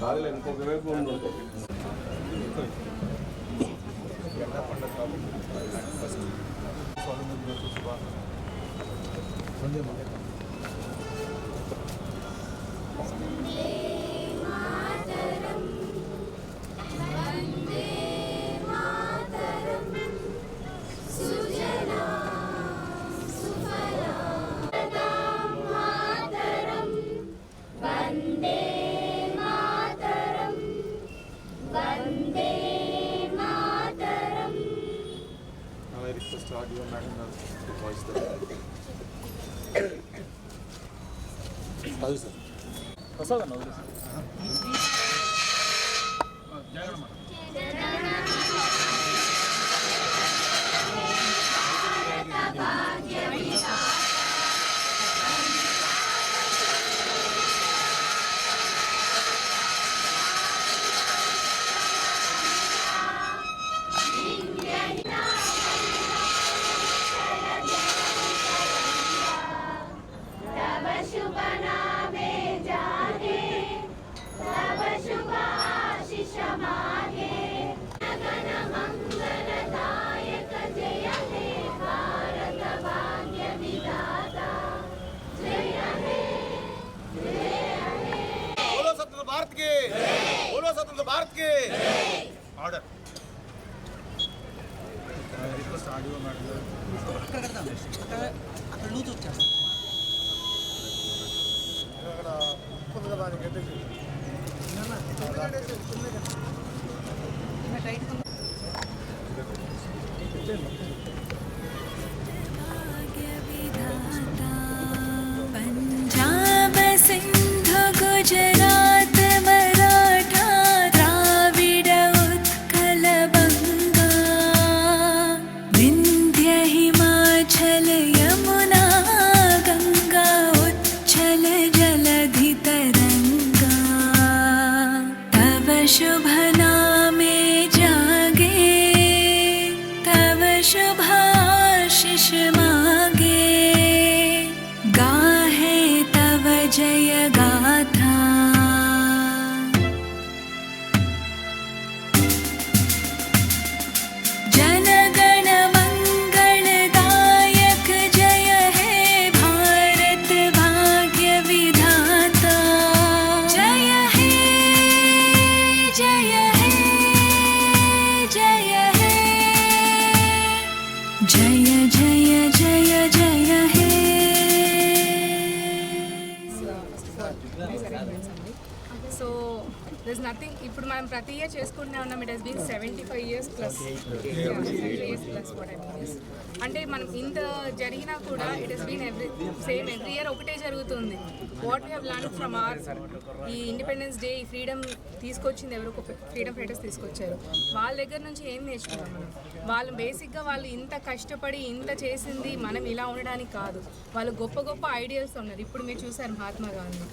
కాదులే ఇంకొక వైపు ఉండి ఉంటుంది Now you imagine the, the voice that? How's it? What's up, కి ఆర్డర్ రిక్వెస్ట్ ఆడియో అక్కడ లూజ్ వచ్చేస్తా అక్కడ ఉప్పు కదా దానికి ఎట్టేసి tight seventy five years plus years plus what అంటే మనం ఇంత జరిగినా కూడా it has been every same every year ఒకటే జరుగుతుంది. What we have learn from our ఈ ఇండిపెండెన్స్ డే ఈ ఫ్రీడమ్ తీసుకొచ్చింది ఎవరో ఒక ఫ్రీడమ్ ఫైటర్స్ తీసుకొచ్చారు. వాళ్ళ దగ్గర నుంచి ఏం నేర్చుకున్నాం మనం? వాళ్ళు బేసిక్గా వాళ్ళు ఇంత కష్టపడి ఇంత చేసింది మనం ఇలా ఉండడానికి కాదు. వాళ్ళు గొప్ప గొప్ప ఐడియాస్ ఉన్నారు. ఇప్పుడు మీరు చూసారు మహాత్మా గాంధీ.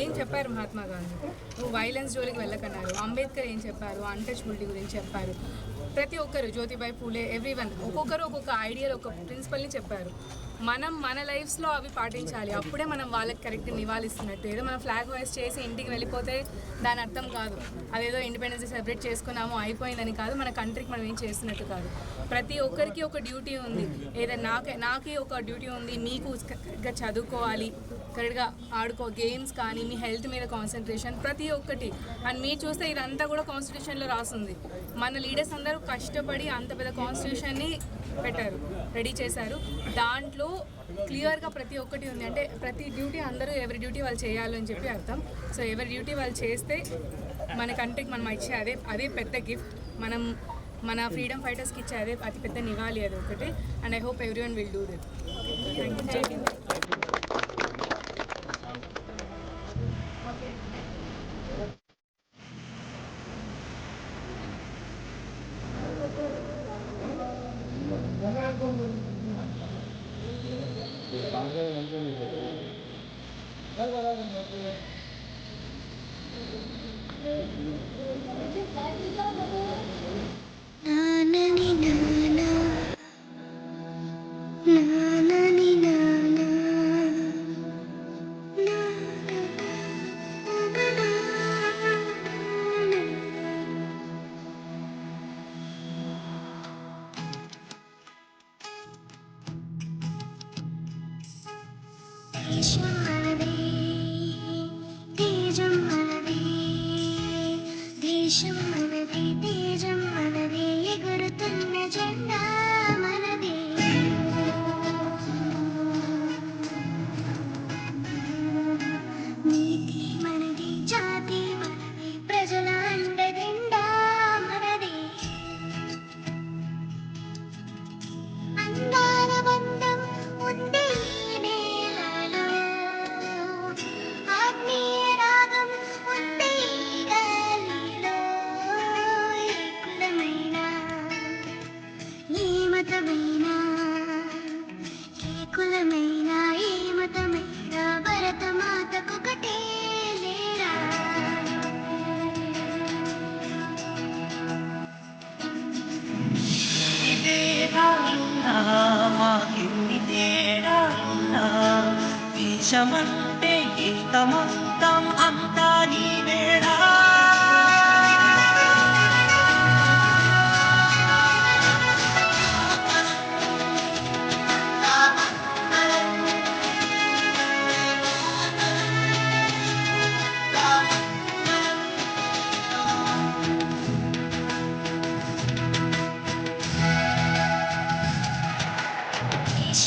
ఏం చెప్పారు మహాత్మా గాంధీ? నువ్వు వైలెన్స్ జోలికి వెళ్ళకన్నారు. అంబేద్కర్ ఏం చెప్పారు? అన్టచబిలిటీ గురించి చెప్పారు. ప్రతి ఒక్కరు జ్యోతిబాయి పూలే ఎవ్రీ వన్ ఒక్కొక్కరు ఒక్కొక్క ఐడియాలు ఒక ప్రిన్సిపల్ని చెప్పారు. మనం మన లైఫ్స్లో అవి పాటించాలి. అప్పుడే మనం వాళ్ళకి కరెక్ట్ నివాళిస్తున్నట్టు. ఏదో మనం ఫ్లాగ్ వైస్ చేసి ఇంటికి వెళ్ళిపోతే దాని అర్థం కాదు. అదేదో ఇండిపెండెన్స్ డే సెలబ్రేట్ చేసుకున్నాము అయిపోయిందని కాదు. మన కంట్రీకి మనం ఏం చేస్తున్నట్టు కాదు. ప్రతి ఒక్కరికి ఒక డ్యూటీ ఉంది. ఏదైనా నాకే నాకే ఒక డ్యూటీ ఉంది. మీకు చదువుకోవాలి. కరెక్ట్గా ఆడుకో గేమ్స్ కానీ మీ హెల్త్ మీద కాన్సన్ట్రేషన్ ప్రతి ఒక్కటి. అండ్ మీరు చూస్తే ఇదంతా కూడా కాన్స్టిట్యూషన్లో రాస్తుంది మన లీడర్స్ అందరూ కష్టపడి అంత పెద్ద కాన్స్టిట్యూషన్ని పెట్టారు రెడీ చేశారు. దాంట్లో క్లియర్గా ప్రతి ఒక్కటి ఉంది. అంటే ప్రతి డ్యూటీ అందరూ ఎవరి డ్యూటీ వాళ్ళు చేయాలని చెప్పి అర్థం. సో ఎవరి డ్యూటీ వాళ్ళు చేస్తే మన కంట్రీకి మనం ఇచ్చే అదే అదే పెద్ద గిఫ్ట్ మనం మన ఫ్రీడమ్ ఫైటర్స్కి ఇచ్చే అదే అతిపెద్ద నివాళి అది ఒకటి. And I hope everyone will do that thank you 망가는 완전히 되고 나가 나가 나가 Sure. ちゃまっていたまたまたりべら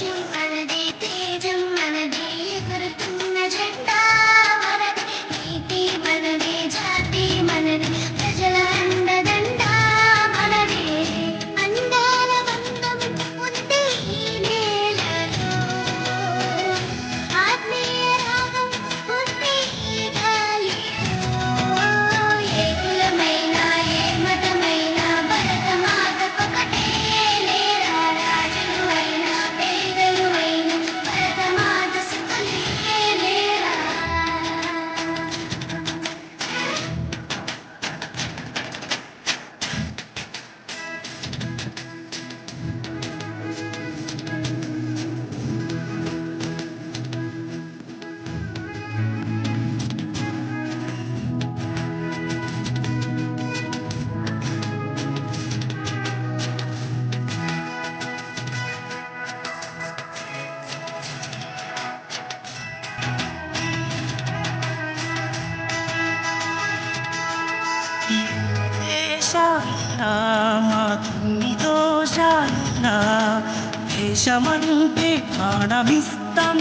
you దోషాయినా దేశమంటే ప్రాణమిస్తాం.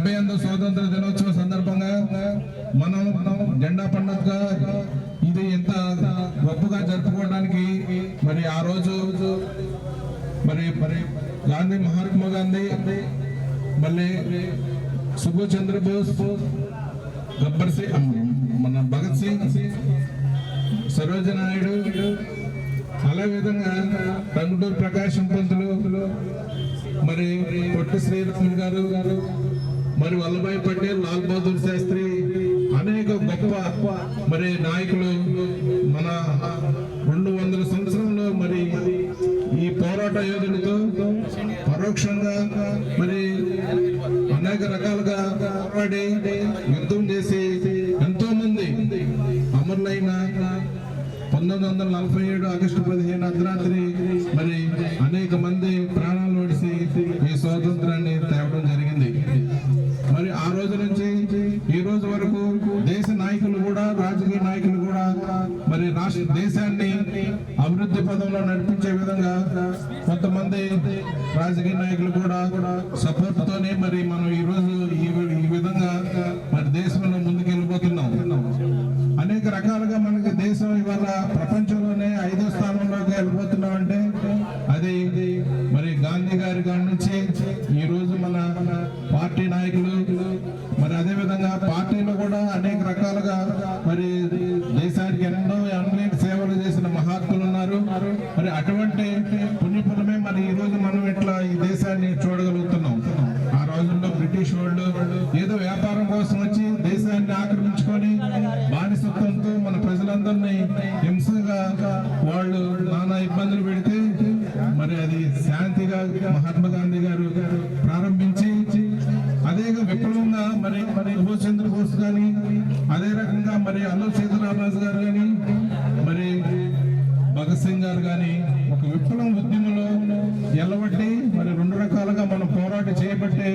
డెబ్బై ఎనిమిదో స్వాతంత్ర దినోత్సవం సందర్భంగా మనం మనం జెండా పండుగ ఇది ఎంత గొప్పగా జరుపుకోవడానికి మరి ఆ రోజు మరి మరి గాంధీ మహాత్మా గాంధీ మళ్ళీ సుభాష్ చంద్రబోస్ గబ్బర్ సింగ్ మన భగత్ సింగ్ సరోజ నాయుడు అలా విధంగా టంగుటూరు ప్రకాశం పంతులు మరి పొట్టి శ్రీరాములు గారు గారు మరి వల్లభాయ్ పటేల్ లాల్ బహదూర్ శాస్త్రి అనేక గొప్ప మరి నాయకులు మన రెండు వందల సంవత్సరంలో మరి ఈ పోరాట యోధులతో పరోక్షంగా మరి అనేక రకాలుగా పోరాడి యుద్ధం చేసి ఎంతో మంది అమరులైన పంతొమ్మిది వందల నలభై ఏడు ఆగస్టు పదిహేను అర్ధరాత్రి మరి అనేక మంది ప్రాణ అభివృద్ధి పదంలో నడిపించే విధంగా కొంతమంది రాజకీయ నాయకులు కూడా సపోర్ట్ తోనే మరి మనం ఈ రోజు ఈ మన హింసగా వాళ్ళు నానా ఇబ్బందులు పెడితే మరి అది శాంతిగా మహాత్మా గాంధీ గారు ప్రారంభించి అదే విప్లవంగా మరి మరి సుభాష్ చంద్ర బోస్ గాని అదే రకంగా మరి అల్లూరు సీతారామరాజు గారు గాని మరి భగత్ సింగ్ గారు గాని ఒక విప్లవం ఉద్యమంలో ఎల్లబట్టి మరి రెండు రకాలుగా మనం పోరాటం చేయబట్టే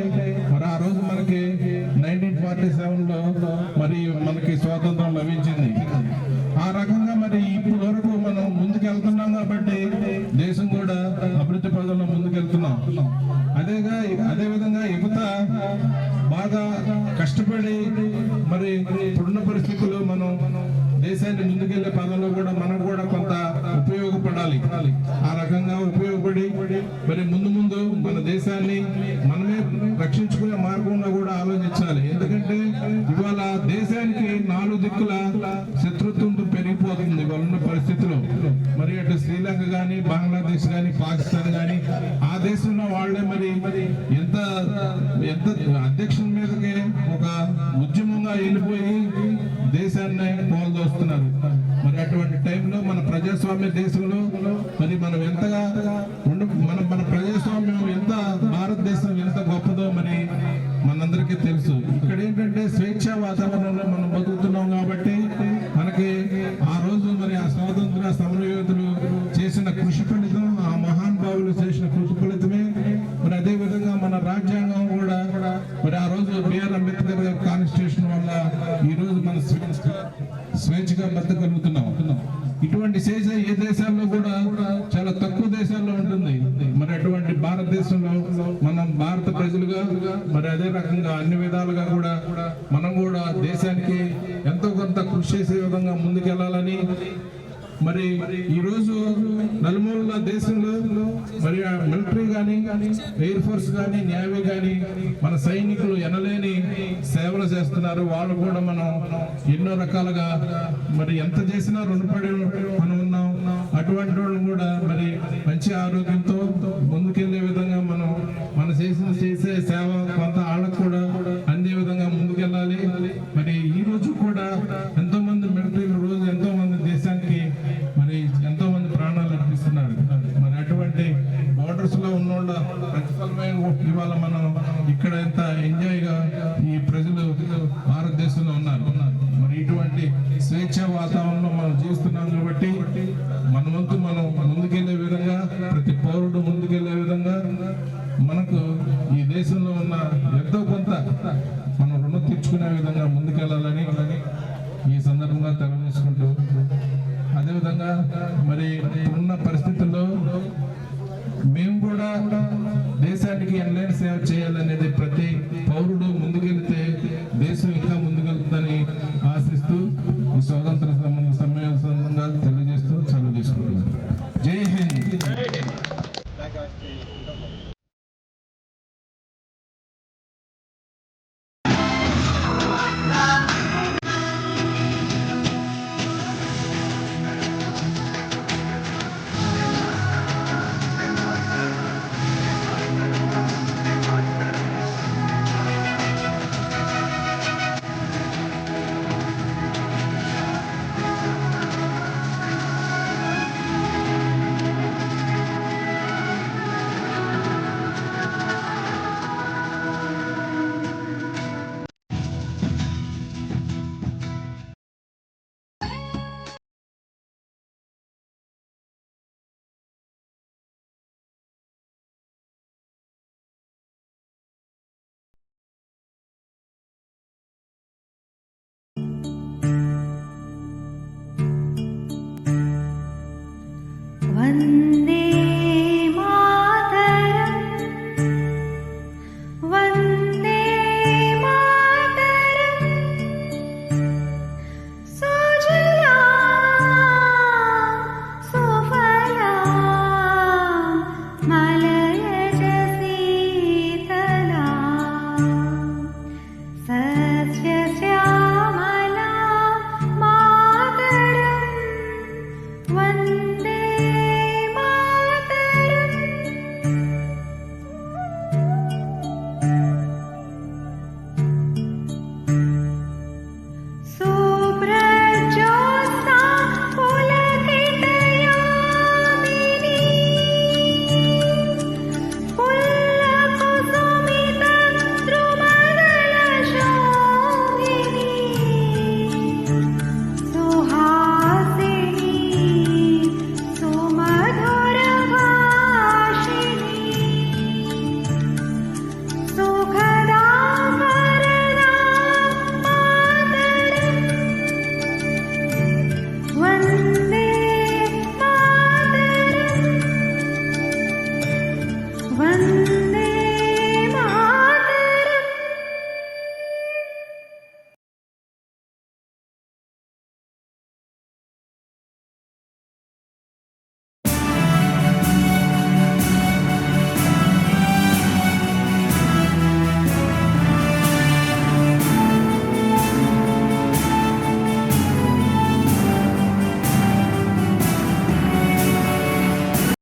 మరి ఆ రోజు మనకి నైన్టీన్ ఫార్టీ సెవెన్లో మరి మనకి స్వాతంత్రం లభించింది ఆ రకంగా మరి ఇప్పుడు వరకు మనం ముందుకు వెళ్తున్నాం కాబట్టి దేశం కూడా అభివృద్ధి పదంలో ముందుకెళ్తున్నాం. అదేగా అదే విధంగా యువత బాగా కష్టపడి మరి ఇప్పుడున్న పరిస్థితుల్లో మనం దేశాన్ని ముందుకెళ్ళే పదంలో కూడా మనం కూడా కొంత ఉపయోగపడాలి. ఆ రకంగా ఉపయోగపడి మరి ముందు ముందు మన దేశాన్ని మనమే రక్షించుకునే మార్గంలో కూడా ఆలోచించాలి. ఎందుకంటే ఇవాళ దేశానికి నాలుగు దిక్కుల శత్రుత్వంతో పెరిగిపోతుంది. ఇవాళ ఉన్న పరిస్థితి మరి అటు శ్రీలంక గాని బంగ్లాదేశ్ గాని పాకిస్తాన్ గాని ఆ దేశంలో వాళ్ళే మరి ఎంత ఎంత అధ్యక్షుల మీదకి ఒక ఉద్యమంగా వెళ్ళిపోయి దేశాన్ని పోల్దోస్తున్నారు మరి అటువంటి టైంలో మన ప్రజాస్వామ్య దేశంలో మరి మనం ఎంతగా చేసే విధంగా ముందుకెళ్ళాలని మరి ఈరోజు నలుమూల దేశంలో మరి ఆ మిలిటరీ కానీ ఎయిర్ ఫోర్స్ కానీ నేవీ కానీ మన సైనికులు ఎనలేని సేవలు చేస్తున్నారు. వాళ్ళు కూడా మనం ఎన్నో రకాలుగా మరి ఎంత చేసినా రుణపడి మనం ఉన్నాం. అటువంటి వాళ్ళు కూడా మరి మంచి ఆరోగ్యంతో ముందుకెళ్ళే విధంగా మనం మన చేసిన చేసే సేవ కొంత విధంగా మరి ఉన్న పరిస్థితుల్లో మేము కూడా దేశానికి ఎన్లైన్ సేవ చేయాలనేది ప్రతి